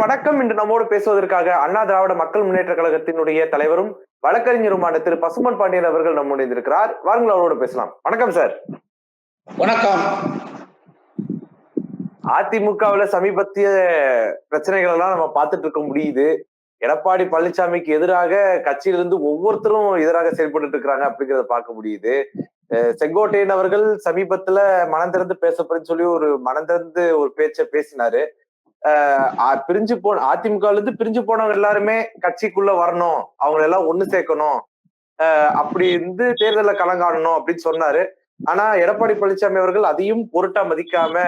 வணக்கம் இன்று நம்மோடு பேசுவதற்காக அண்ணா திராவிட மக்கள் முன்னேற்ற கழகத்தினுடைய தலைவரும் வழக்கறிஞருமான திரு பசுமன் பாண்டியன் அவர்கள் நம்முடைய இருக்கிறார் வாருங்கள் அவரோடு பேசலாம். வணக்கம் சார். வணக்கம். அதிமுகவுல சமீபத்திய பிரச்சனைகள் எல்லாம் நம்ம பார்த்துட்டு இருக்க முடியுது. எடப்பாடி பழனிசாமிக்கு எதிராக கட்சியிலிருந்து ஒவ்வொருத்தரும் எதிராக செயல்பட்டு இருக்கிறாங்க அப்படிங்கறத பார்க்க முடியுது. செங்கோட்டையன் அவர்கள் சமீபத்துல மனம் திறந்து பேசப்படுன்னு சொல்லி ஒரு மனம் திறந்து ஒரு பேச்சை பேசினாரு. பிரிஞ்சு போன அதிமுகல இருந்து பிரிஞ்சு போனவங்க எல்லாருமே கட்சிக்குள்ள வரணும். அவங்களை எல்லாம் ஒண்ணு சேர்க்கணும். ஆஹ் அப்படி இருந்து தேர்தலில் கலங்காணணும் அப்படின்னு சொன்னாரு. ஆனா எடப்பாடி பழனிசாமி அவர்கள் அதையும் பொருட்டா மதிக்காம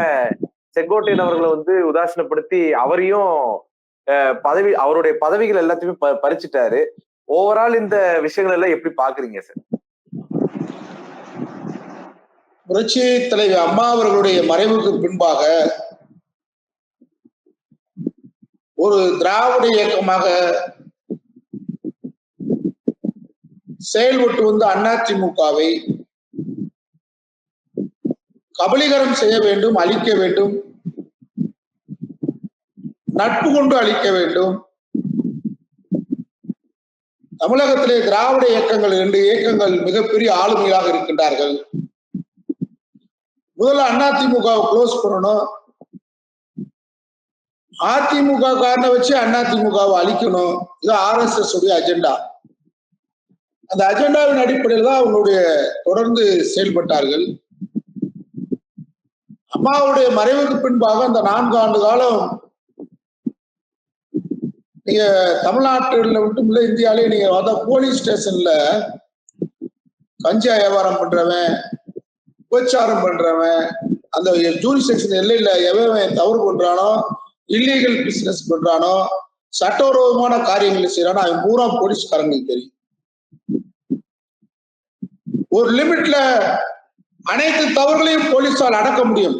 செங்கோட்டையன் அவர்களை வந்து உதாசீனப்படுத்தி அவரையும் பதவி அவருடைய பதவிகள் எல்லாத்தையுமே ப- பறிச்சுட்டாரு. ஓவரால் இந்த விஷயங்கள் எல்லாம் எப்படி பாக்குறீங்க சார் புரட்சி தலைவி அம்மா அவர்களுடைய மறைவுக்கு பின்பாக ஒரு திராவிட இயக்கமாக செயல்பட்டு வந்த அதிமுகவை கபலீகரம் செய்ய வேண்டும் அழிக்க வேண்டும் நட்பு கொண்டு அழிக்க வேண்டும். தமிழகத்திலே திராவிட இயக்கங்கள் இரண்டு இயக்கங்கள் மிகப்பெரிய ஆளுமைகளாக இருக்கின்றார்கள். முதல்ல அதிமுகவை க்ளோஸ் பண்ணணும். அதிமுக காரனை வச்சு அதிமுகவை அழிக்கணும். இது ஆர்எஸ்எஸ் உடைய அஜெண்டா அந்த அஜெண்டாவின் அடிப்படையில் தான் அவங்களுடைய தொடர்ந்து செயல்பட்டார்கள். அம்மாவுடைய மறைவுக்கு பின்பாக அந்த நான்கு ஆண்டு காலம் நீங்க தமிழ்நாட்டில் மட்டும் இல்லை இந்தியாலே நீங்க வந்தா போலீஸ் ஸ்டேஷன்ல கஞ்சா வியாபாரம் பண்றவன் உபச்சாரம் பண்றவன் அந்த ஜூரி செக்ஷன் எல்லையில எவன் தவறு பண்றானோ இல்லீகல் பிசினஸ் பண்றானோ சட்டபூர்வமான காரியங்களை செய்யறானோ அவன் பூரா போலீஸ்காரங்களுக்கு தெரியும். ஒரு லிமிட்ல அனைத்து தவறுகளையும் போலீஸால் அடக்க முடியும்.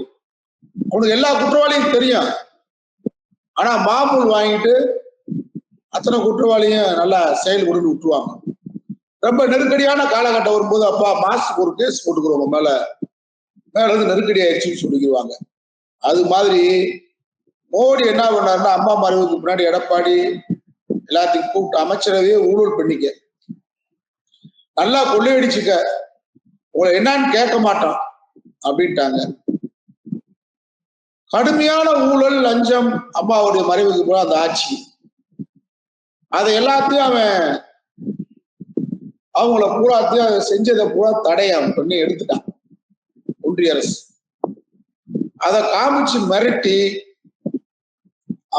அவனுக்கு எல்லா குற்றவாளியும் தெரியும். ஆனா மாமூல் வாங்கிட்டு அத்தனை குற்றவாளியும் நல்லா செயல் செயல்பட்டு விட்டுருவாங்க. ரொம்ப நெருக்கடியான காலகட்டம் வரும்போது அப்பா மாசத்துக்கு ஒரு கேஸ் போட்டுக்கிறோம் மேல. மேல இருந்து நெருக்கடி ஆயிடுச்சுன்னு சொல்லிக்குவாங்க அது மாதிரி மோடி என்ன பண்ணாருன்னா அம்மா மறைவுக்கு முன்னாடி எடப்பாடி எல்லாத்தையும் கூப்பிட்டு அமைச்சரவையே ஊழல் பண்ணிக்க. நல்லா கொள்ளையடிச்சுக்க. உங்களை என்னன்னு கேட்க மாட்டான் அப்படின்ட்டாங்க. கடுமையான ஊழல் லஞ்சம் அம்மாவுடைய மறைவுக்கு போல அந்த ஆட்சி. அதை எல்லாத்தையும் அவன் அவங்கள பூராத்தையும் செஞ்சதை பூரா தடையம் பண்ணி எடுத்துட்டான். ஒன்றிய அரசு. அதை காமிச்சு மிரட்டி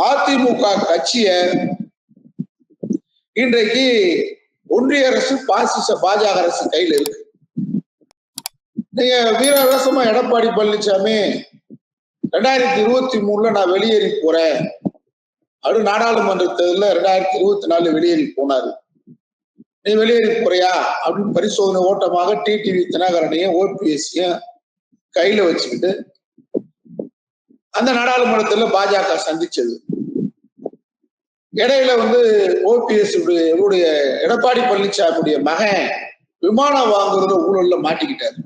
அதிமுக கட்சிய இன்றைக்கு ஒன்றிய அரசு பாசிச பாஜக அரசு கையில இருக்கு. நீங்க வீரரசமா எடப்பாடி பழனிசாமி ரெண்டாயிரத்தி இருபத்தி மூணுல நான் வெளியேறி போறேன். அது நாடாளுமன்ற தேர்தலில் ரெண்டாயிரத்தி இருபத்தி நாலுல வெளியேறி போனாரு. நீ வெளியேறி போறியா? அப்படின்னு பரிசோதனை ஓட்டமாக டிடிவி தினகரனையும் ஓபிஎஸ்சியும் கையில வச்சுக்கிட்டு அந்த நாடாளுமன்றத்துல பாஜக சந்திச்சது. இடையில வந்து ஓபிஎஸ் உடைய எடப்பாடி பழனிசாமியுடைய மகன் விமானம் வாங்குறத ஊழல்ல மாட்டிக்கிட்டாரு.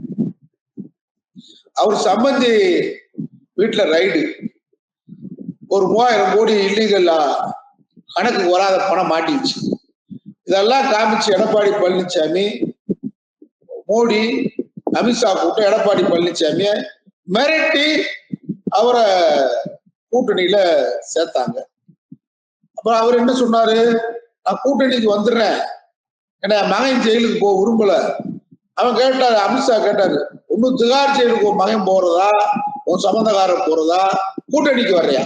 அவர் சம்பந்தி வீட்டுல ரைடு. ஒரு மூவாயிரம் கோடி இல்லீகல்லா கணக்குக்கு வராத பணம் மாட்டிடுச்சு இதெல்லாம் காமிச்சு எடப்பாடி பழனிசாமி மோடி அமித்ஷா கூட்டம் எடப்பாடி பழனிசாமிய மிரட்டி அவரை கூட்டணியில சேர்த்தாங்க. அப்புறம் அவர் என்ன சொன்னாரு? நான் கூட்டணிக்கு வந்துடுறேன். ஏன்னா மகன் ஜெயிலுக்கு போக விரும்பல. அவன் கேட்டாரு அமித்ஷா கேட்டாரு ஒன்னும் திகார் ஜெயிலுக்கு உன் மகன் போறதா? உன் சம்பந்தக்காரர் போறதா? கூட்டணிக்கு வர்றியா?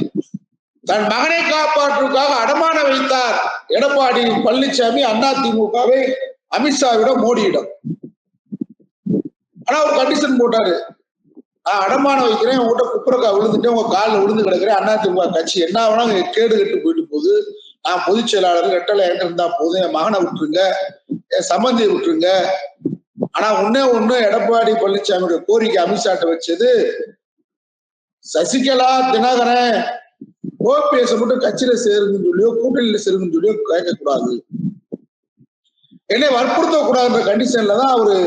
தன் மகனை காப்பாற்றுவதற்காக அடமான வைத்தார் எடப்பாடி பழனிசாமி அதிமுகவை அமித்ஷாவிடம் மோடியிடம். ஆனா ஒரு கண்டிஷன் போட்டாரு. நான் அடமானம் வைக்கிறேன் உங்ககிட்ட குப்புறக்கா விழுந்துட்டேன் உங்க காலில் விழுந்து கிடக்குறேன். அண்ணா திமுக கட்சி என்ன வேணாலும் கேடு கட்டு போயிட்டு போகுது. நான் பொதுச் செயலாளர் ரெட்டலை இருந்தா போதும். என் மகனை விட்டுருங்க. என் சம்பந்தியை விட்டுருங்க. ஆனா ஒன்னே ஒண்ணு எடப்பாடி பழனிசாமியோட கோரிக்கை அமித்ஷாட்ட வச்சது சசிகலா தினகரன் ஓபிஎஸ் மட்டும் கட்சியில சேருங்கன்னு சொல்லியோ கூட்டணியில சேருங்கன்னு சொல்லியோ கேட்கக்கூடாது. என்னை வற்புறுத்த கூடாதுன்ற கண்டிஷன்ல தான் அவரு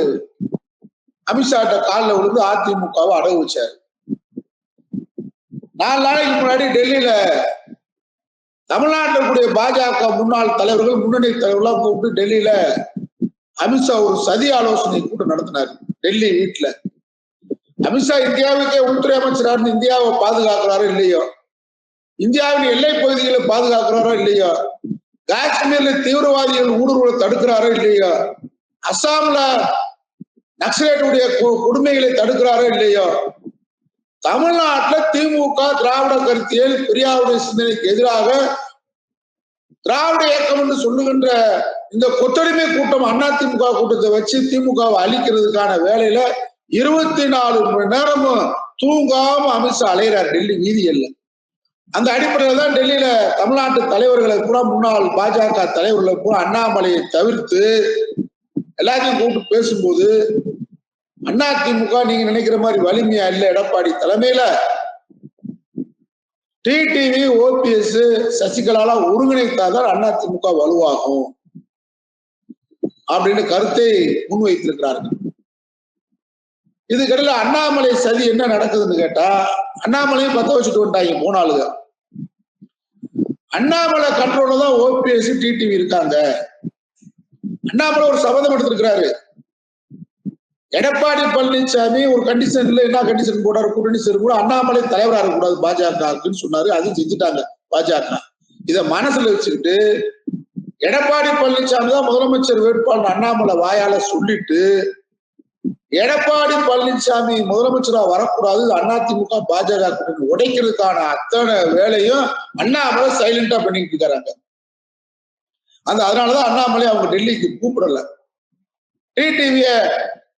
அமித்ஷாட்ட காலில் விழுந்து அதிமுகவை அடகு வச்சார். நாலு நாளைக்கு முன்னாடி டெல்லியில தமிழ்நாட்டில் பாஜக முன்னாள் தலைவர்கள் முன்னணி தலைவர்களாக கூப்பிட்டு டெல்லியில அமித்ஷா ஒரு சதி ஆலோசனை கூட்டம் நடத்தினார் டெல்லி வீட்டுல அமித்ஷா இந்தியாவுக்கே உள்துறை அமைச்சராக இந்தியாவை பாதுகாக்கிறாரோ இல்லையோ? இந்தியாவின் எல்லை பகுதிகளை பாதுகாக்கிறாரோ இல்லையோ? காஷ்மீர்ல தீவிரவாதிகள் ஊடுருவலை தடுக்கிறாரோ இல்லையோ? அஸ்ஸாம்ல நக்சலைட்டுடைய கொடுமைகளை தடுக்கிறாரோ இல்லையோ? தமிழ்நாட்டில் திமுக திராவிட கருத்தியல் பெரியாருடைய சிந்தனைக்கு எதிராக திராவிட இயக்கம் என்று சொல்லுகின்ற இந்த கொத்தடிமை கூட்டம் அண்ணா திமுக கூட்டத்தை வச்சு திமுகவை அழிக்கிறதுக்கான வேலையில இருபத்தி நாலு மணி நேரமும் தூங்காம அமித்ஷா அலைகிறார் டெல்லி வீதியல்ல அந்த அடிப்படையில தான் டெல்லியில தமிழ்நாட்டு தலைவர்களை கூட முன்னாள் பாஜக தலைவர்களை கூட அண்ணாமலையை தவிர்த்து எல்லாத்தையும் கூப்பிட்டு பேசும்போது அண்ணா திமுக நீங்க நினைக்கிற மாதிரி வலிமையா இல்ல எடப்பாடி தலைமையில? டிடிவி ஓபிஎஸ் சசிகலால ஒருங்கிணைத்தாதான் அண்ணா திமுக வலுவாகும். அப்படின்னு கருத்தை முன்வைத்திருக்கிறார்கள். இதுக்கிடையில அண்ணாமலை சதி என்ன நடக்குதுன்னு கேட்டா அண்ணாமலையும் பத்த வச்சுட்டு வந்துட்டாங்க போனாளுங்க அண்ணாமலை கண்ட்ரோல தான் ஓபிஎஸ் டிடிவி இருக்காங்க. அண்ணாமலை ஒரு சபதம் எடுத்திருக்கிறாரு. எடப்பாடி பழனிசாமி ஒரு கண்டிஷன்ல என்ன கண்டிஷன் போடாரு கூட்டணி சேரும் கூட அண்ணாமலை தலைவரா இருக்கக்கூடாது பாஜகன்னு சொன்னாரு. அதையும் செஞ்சுட்டாங்க பாஜக. இத மனசுல வச்சுக்கிட்டு எடப்பாடி பழனிசாமி தான் முதலமைச்சர் வேட்பாளர் அண்ணாமலை வாயால சொல்லிட்டு எடப்பாடி பழனிசாமி முதலமைச்சரா வரக்கூடாது அதிமுக பாஜக கூட்டணி உடைக்கிறதுக்கான அத்தனை வேலையும் அண்ணாமலை சைலண்டா பண்ணிட்டு இருக்காங்க அந்த அதனாலதான் அண்ணாமலை அவங்க டெல்லிக்கு கூப்பிடல. டிடிவிய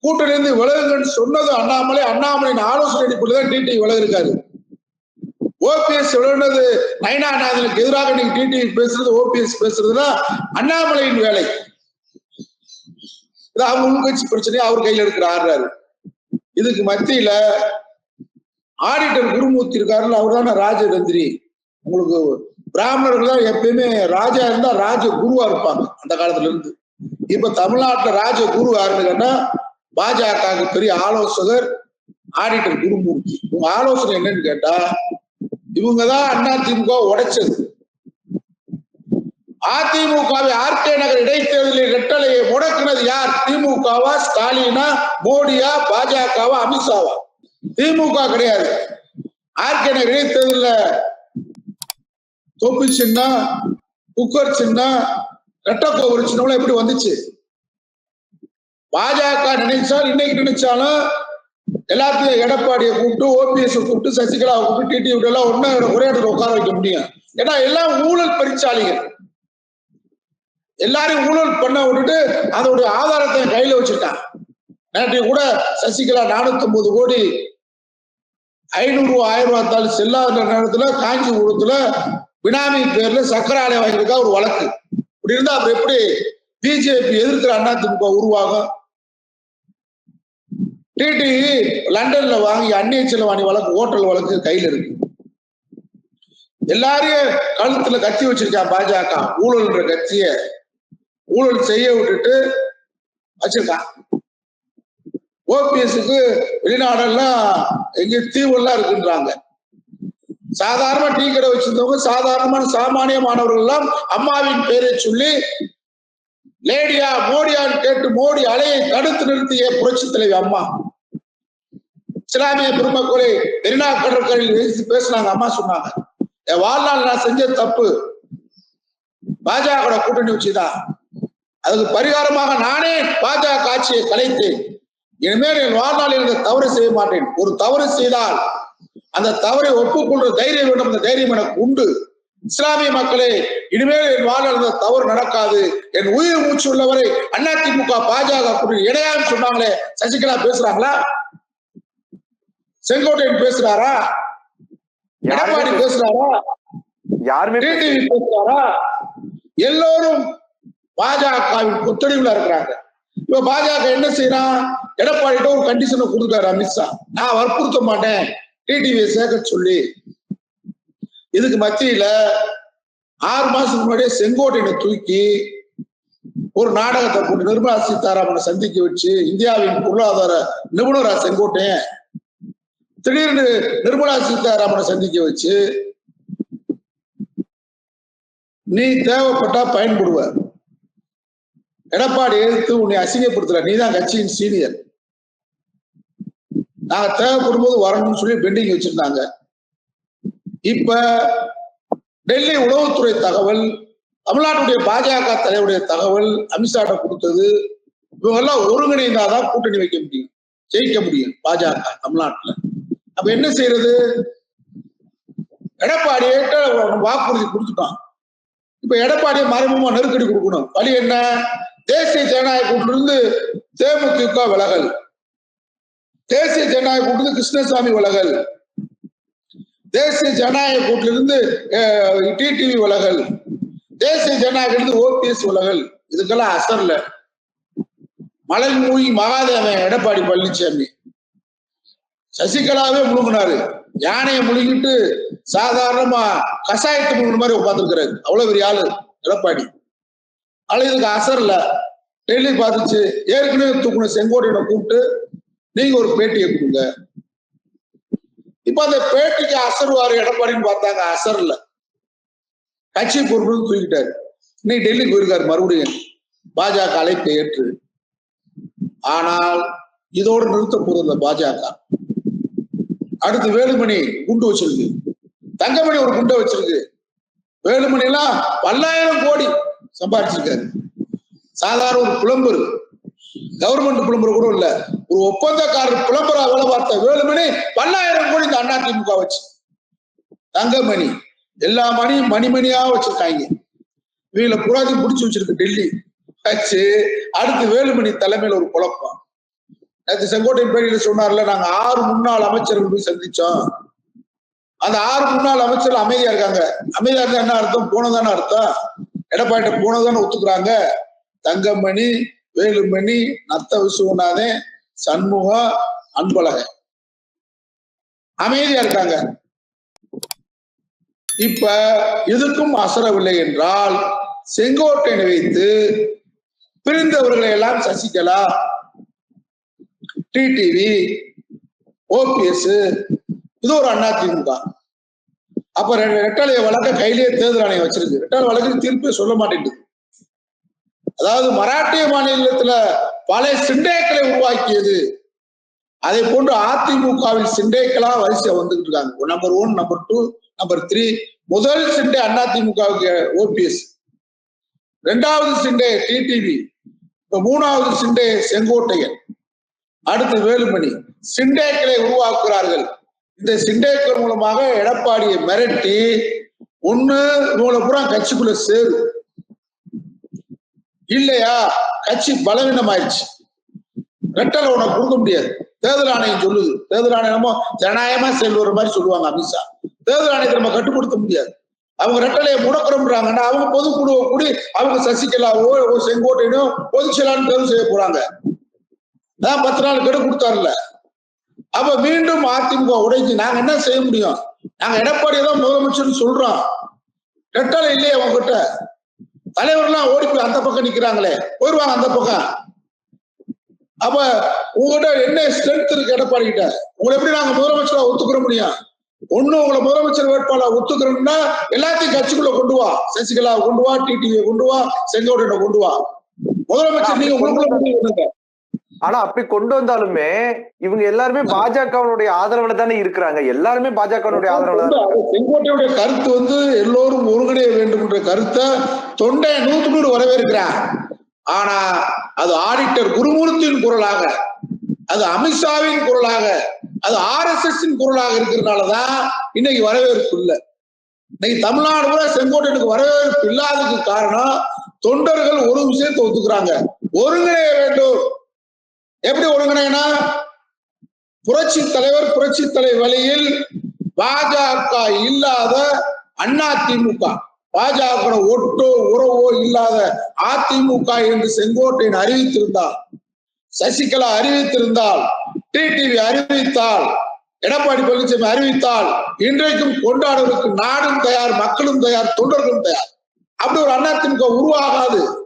கூட்டணி விலகுங்கன்னு சொன்னது அண்ணாமலை. அண்ணாமலையின் ஆலோசனை அடிப்படையில் தான் டிடிவி விலகிருக்காரு ஓபிஎஸ் விளையாடுனது நயனா நாதனுக்கு எதிராக நீங்க டிடிவி பேசுறது ஓபிஎஸ் பேசுறதுன்னா அண்ணாமலையின் வேலை. இது அவங்க உள்கட்சி பிரச்சனையை அவர் கையில் எடுக்கிற ஆடுறாரு இதுக்கு மத்தியில ஆடிட்டர் குருமூர்த்தி இருக்காருல்ல அவர் தானே ராஜதந்திரி. உங்களுக்கு பிராமணர்கள் தான் எப்பயுமே ராஜா இருந்தா ராஜ குருவா இருப்பாங்க அந்த காலத்துல இருந்து. இப்ப தமிழ்நாட்டுல ராஜ குரு யாருன்னு பாஜக பாஜகவுக்கு பெரிய ஆலோசகர் ஆடிட்டர் குருமூர்த்தி. இவங்க ஆலோசனை என்னன்னு கேட்டா இவங்கதான் அதிமுக உடைச்சது. அதிமுகவை ஆர்கே நகர் இடைத்தேர்தலில் ரெட்டலையை முடக்கினது யார்? திமுகவா ஸ்டாலினா மோடியா பாஜகவா அமித்ஷாவா? திமுக கிடையாது. ஆர்கே நகர் இடைத்தேர்தல தோப்பு சின்னம் குக்கர் சின்னம் ரெட்டக்கோபுர சின்னம் எப்படி வந்துச்சு? பாஜக நினைச்சா இன்னைக்கு நினைச்சாலும் எல்லாத்தையும் எடப்பாடியை கூப்பிட்டு ஓபிஎஸ் கூப்பிட்டு சசிகலாவை கூப்பிட்டு டிடி எல்லாம் ஒண்ணு ஒரே இடத்துல உட்கார வைக்க முடியும். ஏன்னா எல்லாம் ஊழல் பரிச்சாளிகள். எல்லாரையும் ஊழல் பண்ண விட்டுட்டு அதோடைய ஆதாரத்தை கையில வச்சுட்டான். நேற்று கூட சசிகலா நானூத்தி ஒன்பது கோடி ஐநூறு ரூபாய் ஆயிரம் ரூபாய் தாள் செல்லாத நேரத்துல காஞ்சிபுரத்துல பினாமி பேர்ல சக்கர ஆலை வாங்கியிருக்கா ஒரு வழக்கு. இப்படி இருந்தா அப்புறம் எப்படி பிஜேபி எதிர்க்கிற அண்ணா திமுக உருவாகும்? டிடி லண்டன்ல வாங்கி அந்நிய செலவாணி வழக்கு ஓட்டல் வழக்கு கையில இருக்கு. எல்லாரையும் கழுத்துல கத்தி வச்சிருக்கான் பாஜக. ஊழல்ன்ற கட்சிய ஊழல் செய்ய விட்டுட்டு வச்சிருக்கான். ஓபிஎஸ்க்கு வெளிநாடெல்லாம் எங்க தீவெல்லாம் இருக்குன்றாங்க. சாதாரண டீ கடை வச்சிருந்தவங்க சாதாரணமான சாமானிய மாணவர்கள் எல்லாம் அம்மாவின் பேரை சொல்லி லேடியா மோடியான்னு கேட்டு மோடி அலையை தடுத்து நிறுத்திய புரட்சி தலைவி அம்மா. இஸ்லாமிய பெருமக்களை மெரினா கடற்கரையில் பேசினாங்க அம்மா சொன்னாங்க என் வாழ்நாள் நான் செஞ்ச தப்பு பாஜக கூட்டணி வச்சுதான். அதுக்கு பரிகாரமாக நானே பாஜக ஆட்சியை கலைத்தேன். இனிமேல் என் வாழ்நாளில் இருந்த தவறு செய்ய மாட்டேன். ஒரு தவறு செய்தால் அந்த தவறை ஒப்புக்கொள்ற தைரியம் வேண்டும். அந்த தைரியம் எனக்கு உண்டு. இஸ்லாமிய மக்களே இனிமேல் என் வாழ்நாள் இந்த தவறு நடக்காது. என் உயிர் மூச்சு உள்ளவரை அதிமுக பாஜக இடையான்னு சொன்னாங்களே. சசிகலா பேசுறாங்களா? செங்கோட்டையன் பேசுறாரா? எடப்பாடி பேசுறாரா? யாருமே பேசுறாரா? எல்லோரும் பாஜகவின் கொத்தடிவுல இருக்கிறாங்க. இப்ப பாஜக என்ன செய்யறான்? எடப்பாடிட்ட ஒரு கண்டிஷனை கொடுத்தாரு அமித்ஷா. நான் வற்புறுத்த மாட்டேன். டிடிவியை சேர்க்க சொல்லி இதுக்கு மத்தியில ஆறு மாசத்துக்கு முன்னாடியே செங்கோட்டையனை தூக்கி ஒரு நாடகத்தை போட்டு நிர்மலா சீதாராமனை சந்திக்க வச்சு இந்தியாவின் பொருளாதார நிபுணரா செங்கோட்டையன் திடீர்னு நிர்மலா சீதாராமனை சந்திக்க வச்சு நீ தேவைப்பட்டா பயன்படுவ. எடப்பாடி எதிர்த்து உன்னை அசிங்கப்படுத்தல நீ தான் கட்சியின் சீனியர் நாங்க தேவைப்படும் போது வரணும்னு சொல்லி பெண்டிங் வச்சிருந்தாங்க. இப்ப டெல்லி உளவுத்துறை தகவல் தமிழ்நாட்டுடைய பாஜக தலைவருடைய தகவல் அமித்ஷாட்ட கொடுத்தது இவங்க எல்லாம் ஒருங்கிணைந்தாதான் கூட்டணி வைக்க முடியும் ஜெயிக்க முடியும் பாஜக தமிழ்நாட்டுல. அப்ப என்ன செய்யறது? எடப்பாடியிட்ட வாக்குறுதி கொடுத்துட்டான். இப்ப எடப்பாடியை மறைமுகமா நெருக்கடி கொடுக்கணும். வழி என்ன? தேசிய ஜனநாயக கூட்டிலிருந்து தேமுதிக விலகல். தேசிய ஜனநாயக கூட்டிலிருந்து கிருஷ்ணசாமி விலகல் தேசிய ஜனநாயக கூட்டிலிருந்து டிடிவி விலகல் தேசிய ஜனநாயகத்திலிருந்து ஓபிஎஸ் விலகல் இதுக்கெல்லாம் அசர்ல. மலை மூழ்கி மகாதேவன் எடப்பாடி பழனிசாமி சசிகலாவே முழுங்கினாரு. யானையை முழுங்கிட்டு சாதாரணமா கஷாயத்தை முழுங்கின மாதிரி உட்காந்துருக்கிறாரு அவ்வளவு பெரிய ஆளு எடப்பாடி. ஆனா இதுக்கு அசர்ல. டெல்லி பார்த்துச்சு. ஏற்கனவே தூக்குன செங்கோட்டையை கூப்பிட்டு நீங்க ஒரு பேட்டியை கொடுங்க. இப்ப அந்த பேட்டிக்கு அசர்வாரு எடப்பாடின்னு பார்த்தாங்க அசர்ல. கட்சி பொறுப்பு தூக்கிட்டாரு. இன்னைக்கு டெல்லி போயிருக்காரு மறுபடியும். பாஜக அழைப்பை ஏற்று. ஆனால் இதோடு நிறுத்த போறது பாஜக. அடுத்து வேலுமணி குண்டு வச்சிருக்கு. தங்கமணி ஒரு குண்டை வச்சிருக்கு. வேலுமணி எல்லாம் பல்லாயிரம் கோடி சம்பாதிச்சிருக்காரு சாதாரண ஒரு புலம்பர். கவர்மெண்ட் புலம்பர் கூட இல்ல. ஒரு ஒப்பந்தக்காரர் புலம்பரா வேலை பார்த்த வேலுமணி பல்லாயிரம் கோடி இந்த அண்ணா திமுக வச்சு. தங்கமணி எல்லா மணியும் மணிமணியா வச்சிருக்காங்க. இவங்களை புராதி பிடிச்சு வச்சிருக்கு டெல்லி. வச்சு அடுத்து வேலுமணி தலைமையில ஒரு குழப்பம். நேற்று செங்கோட்டையன் பேரில் சொன்னார்ல நாங்க ஆறு முன்னாள் அமைச்சர்கள் போய் சந்திச்சோம். அந்த ஆறு முன்னாள் அமைச்சர்கள் அமைதியா இருக்காங்க. அமைதியா இருந்தா என்ன அர்த்தம்? போனதான அர்த்தம்? எடப்பாடி போனதான ஒத்துக்குறாங்க. தங்கமணி வேலுமணி நத்த விசுவநாதன் சண்முகம் அன்பழகன். அமைதியா இருக்காங்க. இப்ப எதுக்கும் அசரவில்லை என்றால் செங்கோட்டையனை வைத்து பிரிந்தவர்களை எல்லாம் சசிகலா டிடிவி ஓபிஎஸ் இது ஒரு அதிமுக அப்ப ரெண்டு வழக்க கையிலேயே தேர்தல் ஆணையம் வச்சிருக்கு. ரெட்டாள வழக்கு தீர்ப்பே சொல்ல மாட்டேங்குது அதாவது மராட்டிய மாநிலத்துல பல சிண்டேக்களை உருவாக்கியது. அதை போன்று அதிமுகவில் சிண்டேக்களா வரிசை வந்துகிட்டு இருக்காங்க. Number one number two number three முதல் சிண்டே அதிமுகவுக்கு ஓபிஎஸ். ரெண்டாவது சிண்டே டிடிவி. இப்ப மூணாவது சிண்டே செங்கோட்டையன். அடுத்து வேலுமணி. சிண்டேக்களை உருவாக்குகிறார்கள். இந்த சிண்டேக்கள் மூலமாக எடப்பாடியை மிரட்டி ஒண்ணு இவங்களை பூரா கட்சிக்குள்ள சேரும். இல்லையா? கட்சி பலவீனம் ஆயிடுச்சு ரெட்டலை உனக்கு கொடுக்க முடியாது. தேர்தல் ஆணையம் சொல்லுது. தேர்தல் ஆணையமோ ஜனநாயகமா செல்வர மாதிரி சொல்லுவாங்க அமித்ஷா. தேர்தல் ஆணையத்தை நம்ம கட்டுப்படுத்த முடியாது. அவங்க ரெட்டலையை முடக்கிறோம்ன்றாங்கன்னா அவங்க பொதுக்குழுவை கூடி அவங்க சசிகலாவோ செங்கோட்டையனோ பொதுச்செயலாளர் தேர்வு செய்ய போறாங்க. நான் பத்து நாள் கெடு கொடுத்தாருல அப்ப மீண்டும் அதிமுக உடைஞ்சு நாங்க என்ன செய்ய முடியும்? நாங்க எடப்பாடியை தான் முதலமைச்சர் சொல்றோம். ரெட்டலை இல்லையே உங்ககிட்ட? தலைவர்லாம் ஓடி போய் அந்த பக்கம் நிக்கிறாங்களே போயிருவாங்க அந்த பக்கம். அப்ப உங்ககிட்ட என்ன ஸ்ட்ரென்த் இருக்கு எடப்பாடி கிட்ட? உங்களை எப்படி நாங்க முதலமைச்சரா ஒத்துக்கிற முடியும்? ஒண்ணு உங்களை முதலமைச்சர் வேட்பாளர் ஒத்துக்கிறோம்னா எல்லாத்தையும் கட்சிக்குள்ள கொண்டு வா. சசிகலா கொண்டு வா டிடிவியை கொண்டு வா செங்கோட்டையனை கொண்டு வா. முதலமைச்சர் நீங்க உங்களுக்குள்ள முடிவு பண்ணுங்க. ஆனா அப்படி கொண்டு வந்தாலுமே இவங்க எல்லாருமே பாஜகவினுடைய ஆதரவுல தானே இருக்கிறாங்க. எல்லாருமே பாஜகவினுடைய ஆதரவுல செங்கோட்டையுடைய கருத்து வந்து எல்லோரும் ஒருங்கிணைய வேண்டும் என்ற கருத்தை தொண்டை நூற்று நூறு வரவேற்கிறார். ஆனா அது ஆடிட்டர் குருமூர்த்தியின் குரலாக அது அமித்ஷாவின் குரலாக அது ஆர் எஸ் எஸ் குரலாக இருக்கிறதுனாலதான் இன்னைக்கு வரவேற்பு இல்லை. இன்னைக்கு தமிழ்நாடு கூட செங்கோட்டையனுக்கு வரவேற்பு இல்லாததுக்கு காரணம் தொண்டர்கள் ஒரு விஷயத்தை ஒத்துக்கிறாங்க. ஒருங்கிணைய வேண்டும். எப்படி ஒழுங்கினா புரட்சி தலைவர் புரட்சி தலைவர் வழியில் பாஜக இல்லாத அண்ணா திமுக. பாஜக ஒட்டோ உறவோ இல்லாத அதிமுக என்று செங்கோட்டையன் அறிவித்திருந்தார். சசிகலா அறிவித்திருந்தால் டிடிவி அறிவித்தால் எடப்பாடி பழனிசாமி அறிவித்தால் இன்றைக்கும் கொண்டாடுவதற்கு நாடும் தயார் மக்களும் தயார் தொண்டர்களும் தயார். அப்படி ஒரு அதிமுக உருவாகாது.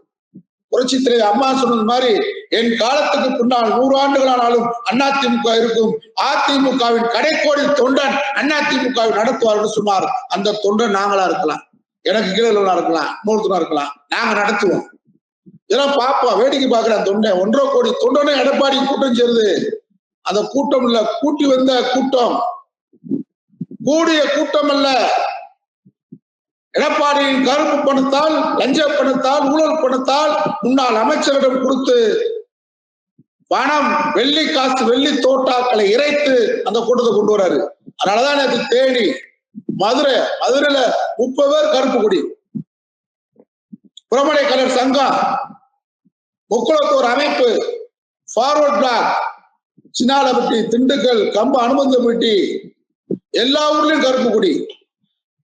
புரட்சி அம்மா சொன்னது மாதிரி என் காலத்துக்கு பின்னால் நூறு ஆண்டுகளானாலும் அதிமுக இருக்கும். அதிமுகவின் கடைக்கோடி தொண்டன் அதிமுகவை நடத்துவார் சொன்னார். அந்த தொண்டன் நாங்களா இருக்கலாம். எனக்கு கீழே இருக்கலாம். இன்னொருத்தனா இருக்கலாம். நாங்க நடத்துவோம். இதெல்லாம் பாப்பா வேடிக்கை பார்க்கிறேன் தொண்டை ஒன்றரை கோடி தொண்டனும் எடப்பாடி கூட்டம் சேருது. அந்த கூட்டம் இல்ல. கூட்டி வந்த கூட்டம். கூடிய கூட்டம் அல்ல. எடப்பாடியின் கருப்பு பணத்தால் லஞ்ச பணத்தால் ஊழல் பணத்தால் முன்னாள் அமைச்சரிடம் கொடுத்து பணம் வெள்ளி காசு வெள்ளி தோட்டாக்களை இறைத்து அந்த கூட்டத்தை கொண்டு வராரு. அதனாலதான் அது தேனி மதுரை மதுரையில முப்பது பேர் கருப்பு குடி. புறமடை கலர் சங்கம். முக்குளத்தூர் அமைப்பு ஃபார்வர்ட் பிளாக் சின்னாலப்பட்டி திண்டுக்கல் கம்ப அனுமந்தப்பட்டி எல்லா ஊர்லயும் கருப்பு குடி.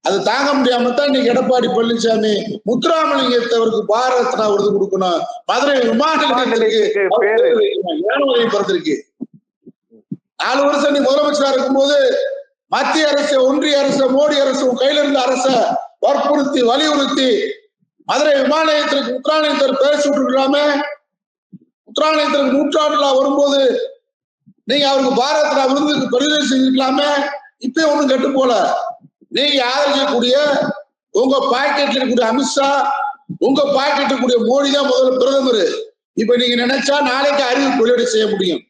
அது தாங்க முடியாம தான் இன்னைக்கு எடப்பாடி பழனிசாமி முத்துராமலிங்கத்தவருக்கு ரத்னா விருது கொடுக்கணும். மதுரை விமான நிலையத்துக்கு பிறந்திருக்கு. நாலு வருஷம் நீ முதலமைச்சரா இருக்கும்போது மத்திய அரசு ஒன்றிய அரசு மோடி அரசு உன் கையில இருந்த அரச வற்புறுத்தி வலியுறுத்தி மதுரை விமான நிலையத்திற்கு முத்துராமலிங்கத்தர் பேர் சுட்டுருக்கலாமே? முத்துராமலிங்கத்திற்கு நூற்றாண்டு விழா வரும்போது நீங்க அவருக்கு பாரத ரத்னா விருதுக்கு பரிந்துரை செஞ்சிருக்கலாமே? இப்பயும் ஒண்ணும் கெட்டு போல. நீங்க ஆதரிக்கக்கூடிய உங்க பாக்கெட்ல இருக்கக்கூடிய அமித்ஷா உங்க பாக்கெட்ல இருக்கக்கூடிய மோடி தான் முதல்ல பிரதமர். இப்ப நீங்க நினைச்சா நாளைக்கு அறிவு வெளியீடு செய்ய முடியும்.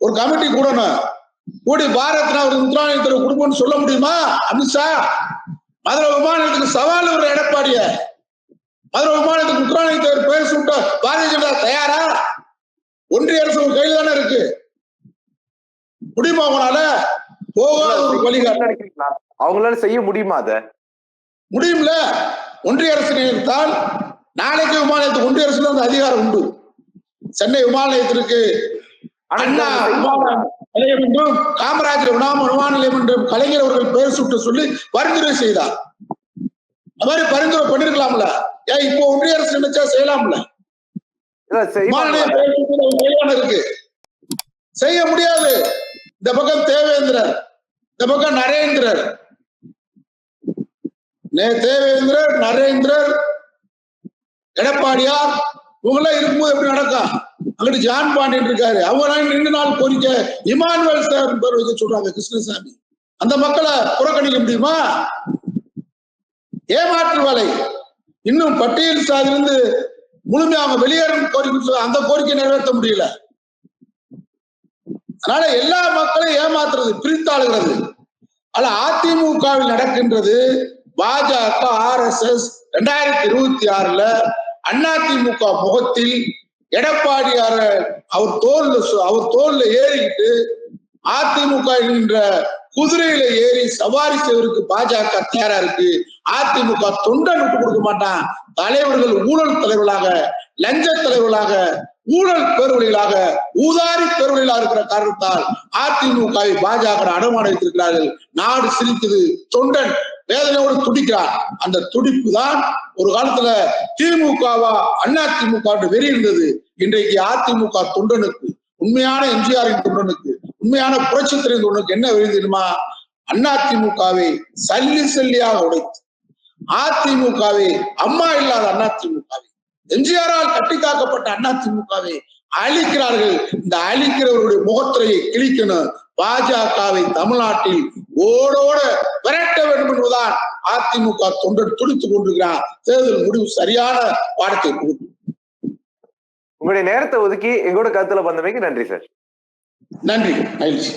ஒரு கமிட்டி கூடணும். கூடி பாரத்னா ஒரு முத்துராமலிங்கத்தர் குடும்பம்னு சொல்ல முடியுமா? அமித்ஷா மதுரை விமானத்துக்கு சவால் ஒரு எடப்பாடிய. மதுரை விமானத்துக்கு முத்துராமலிங்கத்தர் பேர் சுட்ட பாரதிய ஜனதா தயாரா? ஒன்றிய அரசு கையில் தானே இருக்கு. முடியுமா உங்களால? அவங்களால செய்ய முடியுமா அத? முடியும்ல. ஒன்றிய அரசு நினைத்தால் நாளைக்கு விமான நிலையத்துக்கு ஒன்றிய அரசுல அந்த அதிகாரம் உண்டு. சென்னை விமான நிலையத்திற்கு அண்ணா நிலையம் என்றும் காமராஜர் விமான விமான நிலையம் என்றும் கலைஞர் அவர்கள் பெயர் சுட்டு சொல்லி பரிந்துரை செய்தார். அது மாதிரி பரிந்துரை பண்ணிருக்கலாம்ல. ஏன் இப்போ ஒன்றிய அரசு நினைச்சா செய்யலாம்ல? விமான நிலையம் இருக்கு. செய்ய முடியாது. இந்த பக்கம் தேவேந்திரர் இந்த பக்கம் நரேந்திரர். நே- தேவேந்திரர் நரேந்திரர். எடப்பாடியார் இவங்களாம் இருக்கும்போது எப்படி நடக்கும்? அங்கிட்டு ஜான் பாண்டியன் இருக்காரு. அவங்க ரெண்டு நாள் கோரிக்கை இமானுவேல் சார் பேர் வைக்க சொல்றாங்க கிருஷ்ணசாமி. அந்த மக்களை புறக்கணிக்க முடியுமா? ஏமாற்று வேலை இன்னும் பட்டியல் சாதிலிருந்து முழுமையாக அவங்க வெளியேறும் கோரிக்கை அந்த கோரிக்கை நிறைவேற்ற முடியல. அதனால எல்லா மக்களையும் ஏமாத்துறது பிரித்தாளுகிறது. ஆனா அதிமுகவில் நடக்கின்றது பாஜக ஆர் எஸ் எஸ் ரெண்டாயிரத்தி இருபத்தி ஆறுல அதிமுக முகத்தில் எடப்பாடியார அவர் தோல்ல அவர் தோல்ல ஏறிக்கிட்டு அதிமுக என்கின்ற குதிரையில ஏறி சவாரி செய்வதற்கு பாஜக தயாரா இருக்கு. அதிமுக தொண்டை விட்டு கொடுக்க மாட்டான். தலைவர்கள் ஊழல் தலைவர்களாக லஞ்ச தலைவர்களாக ஊழல் பேர்வழிகளாக ஊதாரி பேர்வழிகளாக இருக்கிற காரணத்தால் அதிமுகவை பாஜக அடமான வைத்திருக்கிறார்கள். நாடு சிரிக்குது தொண்டன் வேதனையோடு துடிக்கிறார் அந்த துடிப்பு தான் ஒரு காலத்துல திமுகவா அண்ணா திமுக வெறி இருந்தது இன்றைக்கு அதிமுக தொண்டனுக்கு உண்மையான எம்ஜிஆரின் தொண்டனுக்கு உண்மையான புரட்சி தலைவர் தொண்டனுக்கு என்ன வெறி தெரியுமா? அண்ணா திமுகவை சல்லி சல்லியாக உடைத்து அதிமுகவை அம்மா இல்லாத அண்ணா திமுகவை எம்ஜிஆரால் கட்டி காக்கப்பட்ட அண்ணா திமுகவை அழிக்கிறார்கள். இந்த அழிக்கிறவருடைய முகத்திரையை கிழிக்கணும் பாஜகவை தமிழ்நாட்டில் ஓடோட விரட்ட வேண்டும் என்பதுதான் அதிமுக தொண்டர் துடித்துக் கொண்டிருக்கிறார். தேர்தல் முடிவு சரியான பாடத்தை கொடுக்கும். உங்களுடைய நேரத்தை ஒதுக்கி எங்களோட கருத்துல வந்தமைக்கு நன்றி சார். நன்றி மகிழ்ச்சி.